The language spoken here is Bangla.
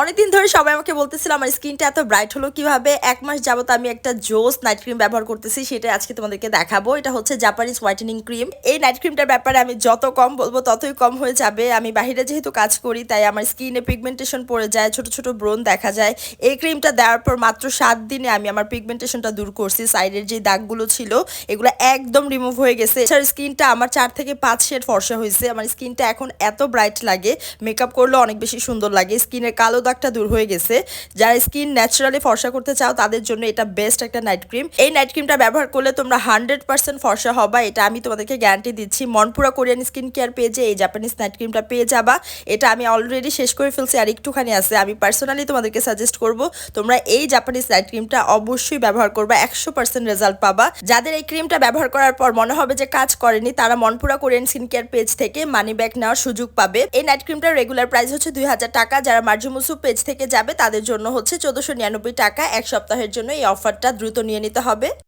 অনেকদিন ধরে সবাই আমাকে বলতেছিল, আমার স্কিনটা এত ব্রাইট হলো কীভাবে? এক মাস যাবত আমি একটা জোস নাইট ক্রিম ব্যবহার করতেছি সেটা আজকে তোমাদেরকে দেখাবো। এটা হচ্ছে জাপানিজ হোয়াইটেনিং ক্রিম এই নাইট ক্রিমটার ব্যাপারে আমি যত কম বলব, ততই কম হয়ে যাবে। আমি বাইরে যেহেতু কাজ করি, তাই আমার স্কিনে পিগমেন্টেশন পড়ে যায়, ছোট ছোট ব্রণ দেখা যায়। এই ক্রিমটা দেওয়ার পর মাত্র সাত দিনে আমি আমার পিগমেন্টেশনটা দূর করছি সাইডের যে দাগগুলো ছিল, এগুলো একদম রিমুভ হয়ে গেছে। এছাড়া স্কিনটা আমার চার থেকে পাঁচ শেড ফর্সা হয়েছে। আমার স্কিনটা এখন এত ব্রাইট লাগে মেকআপ করলে অনেক বেশি সুন্দর লাগে। স্কিনের কালো দাগটা দূর হয়ে গেছে। যারা স্কিন ন্যাচারালি ফর্সা করতে চাও, তাদের জন্য এটা বেস্ট একটা নাইট ক্রিম এই নাইট ক্রিমটা ব্যবহার করলে তোমরা হান্ড্রেড পার্সেন্ট ফর্সা হবা, এটা আমি তোমাদেরকে গ্যারান্টি দিচ্ছি। মনপুরা কোরিয়ান স্কিন কেয়ার পেজে এই জাপানিজ নাইট ক্রিমটা পেয়ে যাবা। এটা আমি অলরেডি শেষ করে ফেলছি, আর একটুখানি আছে, আমি পার্সোনালি তোমাদেরকে সাজেস্ট করব। তোমরা এই জাপানিজ নাইট ক্রিমটা অবশ্যই ব্যবহার করবা, একশো পার্সেন্ট রেজাল্ট পাবা। যাদের এই ক্রিমটা ব্যবহার করার পর মনে হবে যে কাজ করেনি, তারা Monpura Korean skin care page থেকে মানি ব্যাক নেওয়ার সুযোগ পাবে। এই নাইট ক্রিমটার রেগুলার প্রাইস হচ্ছে দুই হাজার টাকা। যারা মার্জুমুসু পেজ থেকে যাবে, তাদের জন্য হচ্ছে চোদ্দশো নিরানব্বই টাকা এক সপ্তাহের জন্য এই অফারটা দ্রুত নিয়ে নিতে হবে।